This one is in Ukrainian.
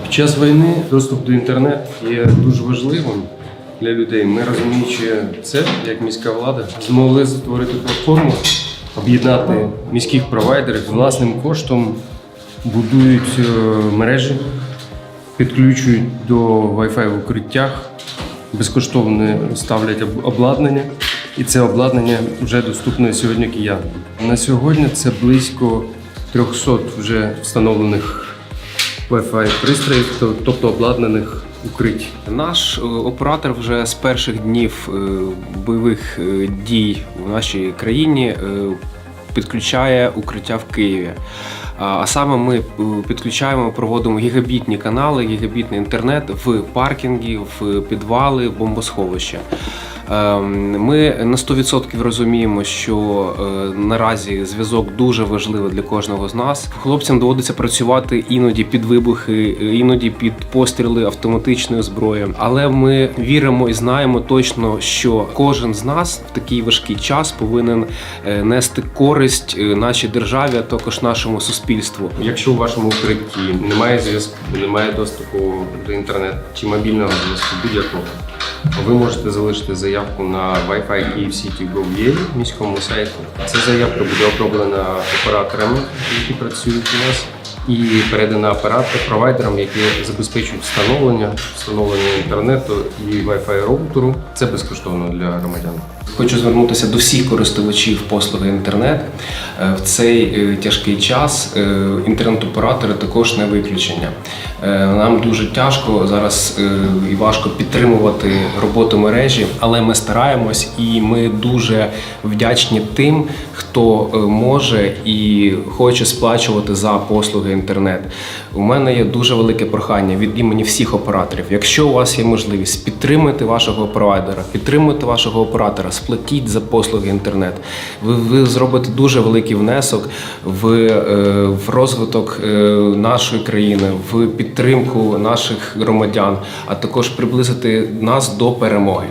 В час війни доступ до інтернету є дуже важливим для людей. Ми розуміючи це, як міська влада, змогли створити платформу, об'єднати міських провайдерів власним коштом, будують е, мережі, підключують до Wi-Fi в укриттях, безкоштовно ставлять обладнання. І це обладнання вже доступне сьогодні киянам. На сьогодні це близько 300 вже встановлених Wi-Fi пристроїв, тобто обладнаних укриттів. Наш е, оператор вже з перших днів е, бойових е, дій в нашій країні підключає укриття в Києві. А саме ми підключаємо, проводимо гігабітні канали, гігабітний інтернет в паркінги, в підвали, бомбосховища. Ем, Ми на 100% розуміємо, що е, наразі зв'язок дуже важливий для кожного з нас. Хлопцям доводиться працювати іноді під вибухи, е, іноді під постріли автоматичної зброї. Але ми віримо і знаємо точно, що кожен з нас в такий важкий час повинен е, нести користь нашій державі, а також нашому суспільству. Якщо у вашому укритті немає зв'язку, немає доступу до інтернету чи мобільного зв'язку будь-якого, ви можете залишити заявку на Wi-Fi Київ Сіті Gov.ua, міському сайті. Ця заявка буде оброблена операторами, які працюють у нас, і передана оператор провайдерам, які забезпечують встановлення, встановлення інтернету і Wi-Fi роутеру. Це безкоштовно для громадян. Хочу звернутися до всіх користувачів послуги інтернет. Е, В цей е, тяжкий час е, інтернет-оператори також не виключення. Нам дуже тяжко зараз і важко підтримувати роботу мережі, але ми стараємось і ми дуже вдячні тим, хто може і хоче сплачувати за послуги інтернет. У мене є дуже велике прохання від імені всіх операторів. Якщо у вас є можливість, підтримуйте вашого провайдера, підтримуйте вашого оператора, сплатіть за послуги інтернет. Ви, ви зробите дуже великий внесок в, е, в розвиток е, нашої країни, в підтримку наших громадян, а також приблизити нас до перемоги.